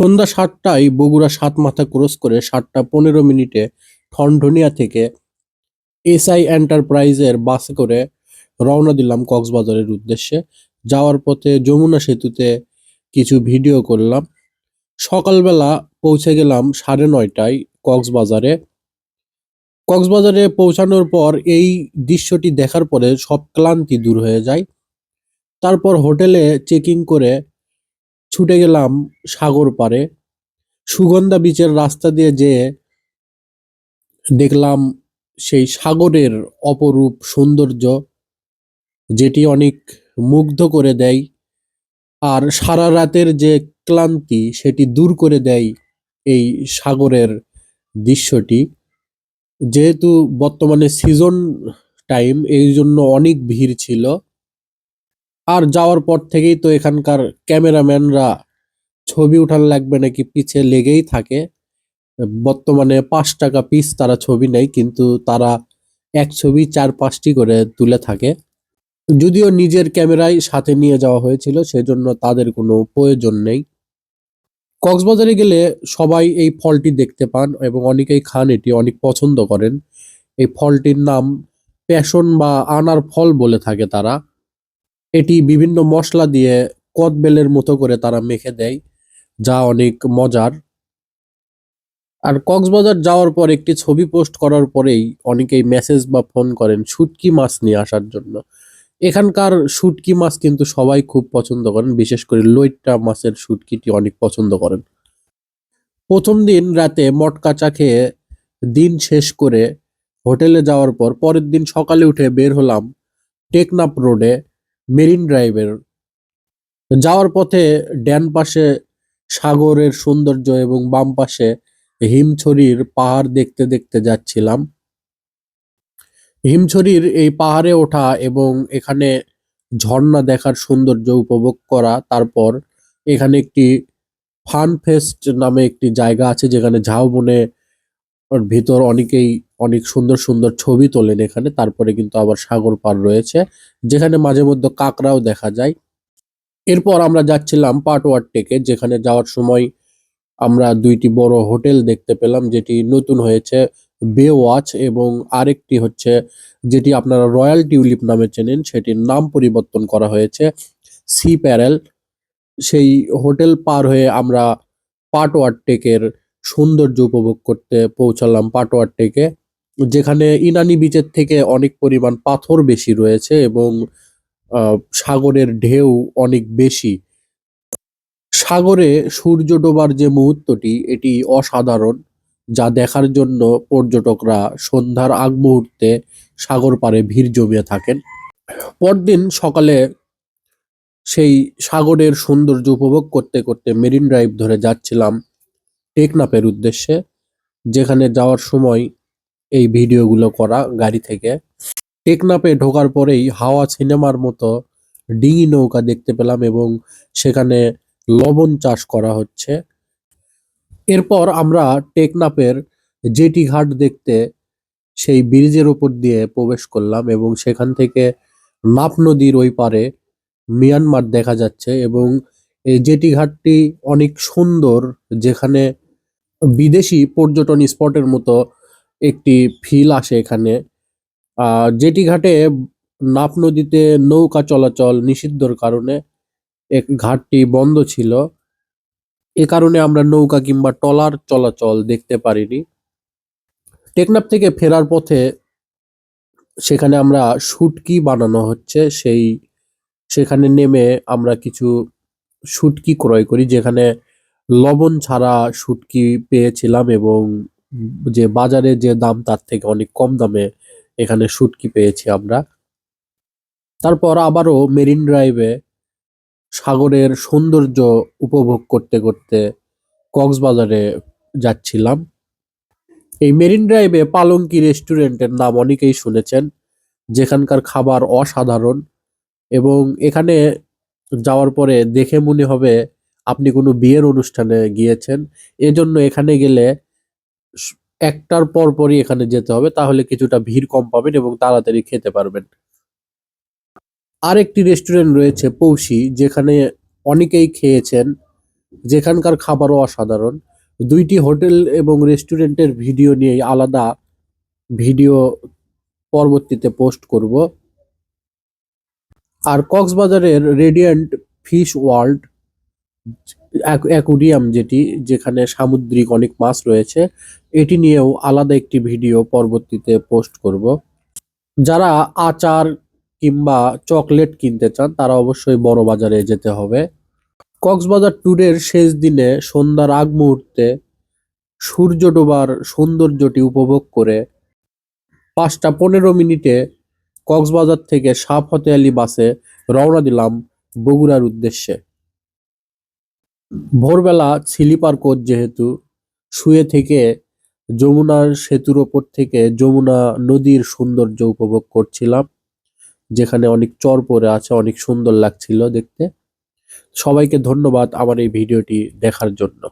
সন্ধ্যা সাতটায় বগুড়া সাত মাথা ক্রস করে সাতটা পনেরো মিনিটে ঠনঠনিয়া থেকে এসআই এন্টারপ্রাইজের বাসে করে রওনা দিলাম কক্সবাজারের উদ্দেশ্যে। যাওয়ার পথে যমুনা সেতুতে কিছু ভিডিও করলাম। সকালবেলা পৌঁছে গেলাম সাড়ে নয়টায় কক্সবাজারে। কক্সবাজারে পৌঁছানোর পর এই দৃশ্যটি দেখার পরে সব ক্লান্তি দূর হয়ে যায়। তারপর হোটেলে চেকিং করে ছুটে গেলাম সাগর পাড়ে। সুগন্ধা বিচের রাস্তা দিয়ে যেয়ে দেখলাম সেই সাগরের অপরূপ সৌন্দর্য, যেটি অনেক মুগ্ধ করে দেয় আর সারা রাতের যে ক্লান্তি সেটি দূর করে দেয় এই সাগরের দৃশ্যটি। যেহেতু বর্তমানে সিজন টাইম এই জন্য অনেক ভিড় ছিল। আর যাওয়ার পর থেকেই তো এখানকার ক্যামেরাম্যানরা ছবি উঠান লাগবে নাকি পিছে লেগেই থাকে। বর্তমানে পাঁচ টাকা পিস তারা ছবি নেয়, কিন্তু তারা এক ছবি চার পাঁচটি করে তুলে থাকে। যদিও নিজের ক্যামেরাই সাথে নিয়ে যাওয়া হয়েছিল, সেজন্য তাদের কোনো প্রয়োজন নেই। কক্সবাজারে গেলে সবাই এই ফলটি দেখতে পান এবং অনেকেই খান, এটি অনেক পছন্দ করেন। এই ফলটির নাম প্যাশন বা আনার ফল বলে থাকে তারা। এটি বিভিন্ন মশলা দিয়ে কদবেলের মতো করে তারা মেখে দেয়, যা অনেক মজার। আর কক্সবাজার যাওয়ার পর একটি ছবি পোস্ট করার পরেই অনেকেই মেসেজ বা ফোন করেন শুটকি মাছ নিয়ে আসার জন্য। এখানকার শুটকি মাছ কিন্তু সবাই খুব পছন্দ করেন, বিশেষ করে লইট্টা মাছের শুটকিটি অনেক পছন্দ করেন। প্রথম দিন রাতে মটকা চা খেয়ে দিন শেষ করে হোটেলে যাওয়ার পর পরের দিন সকালে উঠে বের হলাম টেকনাপ রোডে। মেরিন ড্রাইভের। যাওয়ার পথে ড্যান পাশে সাগরের সৌন্দর্য এবং বাম পাশে হিমছড়ির পাহাড় দেখতে দেখতে যাচ্ছিলাম। হিমছড়ির এই পাহাড়ে ওঠা এবং এখানে ঝর্ণা দেখার সৌন্দর্য উপভোগ করা, তারপর এখানে একটি ফান ফেস্ট নামে একটি জায়গা আছে যেখানে ঝাউবনে ভিতর অনেকেই অনেক সুন্দর সুন্দর ছবি তোলেন এখানে, তারপরে কিন্তু আবার সাগর পার রয়েছে, যেখানে মাঝে মধ্যে কাঁকড়াও দেখা যায়। এরপর আমরা যাচ্ছিলাম পাটওয়ার টেকে, যেখানে যাওয়ার সময় আমরা দুইটি বড় হোটেল দেখতে পেলাম, যেটি নতুন হয়েছে বে ওয়াচ এবং আরেকটি হচ্ছে যেটি আপনারা রয়্যাল টিউলিপ নামে চেনেন, সেটির নাম পরিবর্তন করা হয়েছে সি প্যারেল সেই হোটেল পার হয়ে আমরা পাটওয়ার টেকের সৌন্দর্য উপভোগ করতে পৌঁছালাম পাটওয়ার টেকে যেখানে ইনানি বিচের থেকে অনেক পরিমাণ পাথর বেশি রয়েছে এবং সাগরের ঢেউ অনেক বেশি। সাগরে সূর্য ডোবার যে মুহূর্তটি, এটি অসাধারণ, যা দেখার জন্য পর্যটকরা সন্ধ্যার আগ মুহূর্তে সাগর পাড়ে ভিড় জমিয়ে থাকেন। পরদিন সকালে সেই সাগরের সৌন্দর্য উপভোগ করতে করতে মেরিন ড্রাইভ ধরে যাচ্ছিলাম টেকনাপের উদ্দেশ্যে যেখানে যাওয়ার সময় এই ভিডিওগুলো করা গাড়ি থেকে। টেকনাপে ঢোকার পরেই হাওয়া সিনেমার মতো ডিঙি নৌকা দেখতে পেলাম এবং সেখানে লবণ চাষ করা হচ্ছে। এরপর আমরা টেকনাপের জেটি ঘাট দেখতে সেই ব্রিজের ওপর দিয়ে প্রবেশ করলাম এবং সেখান থেকে নাপ নদীর ওই পারে মিয়ানমার দেখা যাচ্ছে এবং এই জেটি ঘাটটি অনেক সুন্দর যেখানে বিদেশি পর্যটন স্পটের মতো একটি ফিল আসে এখানে। জেটি ঘাটে নাপ নদীতে নৌকা চলাচল নিষিদ্ধর কারণে এক ঘাটটি বন্ধ ছিল। এ কারণে আমরা নৌকা কিংবা ট্রলার চলাচল দেখতে পারিনি। টেকনাফ থেকে ফেরার পথে সেখানে আমরা শুটকি বানানো হচ্ছে। সেই, সেখানে নেমে আমরা কিছু শুটকি ক্রয় করি, যেখানে লবণ ছাড়া শুটকি পেয়েছিলাম এবং যে বাজারে যে দাম তার থেকে অনেক কম দামে এখানে শুটকি পেয়েছি আমরা। তারপর আবারও মেরিন ড্রাইভে সাগরের সৌন্দর্য উপভোগ করতে করতে কক্সবাজারে যাচ্ছিলাম। এই মেরিন ড্রাইভে পালঙ্কি রেস্টুরেন্টের নাম অনেকেই শুনেছেন, যেখানকার খাবার অসাধারণ এবং এখানে যাওয়ার পরে দেখে মনে হবে আপনি কোনো বিয়ের অনুষ্ঠানে গিয়েছেন, এজন্য এখানে গেলে একটার পর পরই এখানে যেতে হবে, তাহলে কিছুটা ভিড় কম পাবেন এবং তাড়াতাড়ি খেতে পারবেন। আরেকটি রেস্টুরেন্ট রয়েছে পৌষি, যেখানে অনেকেই খেয়েছেন, যেখানকার খাবারও অসাধারণ। দুইটি হোটেল এবং রেস্টুরেন্টের ভিডিও নিয়ে আলাদা ভিডিও পরবর্তীতে পোস্ট করব। আর কক্সবাজারের রেডিয়েন্ট ফিশ ওয়ার্ল্ড অ্যাকুরিয়াম যেটি, যেখানে সামুদ্রিক অনেক মাছ রয়েছে, এটি নিয়েও আলাদা একটি ভিডিও পরবর্তীতে পোস্ট করব। যারা আচার কিংবা চকলেট কিনতে চান, তারা অবশ্যই বড় বাজারে যেতে হবে। কক্সবাজার ট্যুরের শেষ দিনে সন্ধ্যার আগ মুহূর্তে সূর্য ডোবার সৌন্দর্যটি উপভোগ করে পাঁচটা পনেরো মিনিটে কক্সবাজার থেকে সাপ হতে আলী বাসে রওনা দিলাম বগুড়ার উদ্দেশ্যে। ভোরবেলা স্লিপার কোচ যেহেতু, শুয়ে থেকে যমুনার সেতুর ওপর থেকে যমুনা নদীর সৌন্দর্য উপভোগ করছিলাম, যেখানে অনেক চর পরে আছে, অনেক সুন্দর লাগছিল দেখতে। সবাইকে ধন্যবাদ আমার এই ভিডিওটি দেখার জন্য।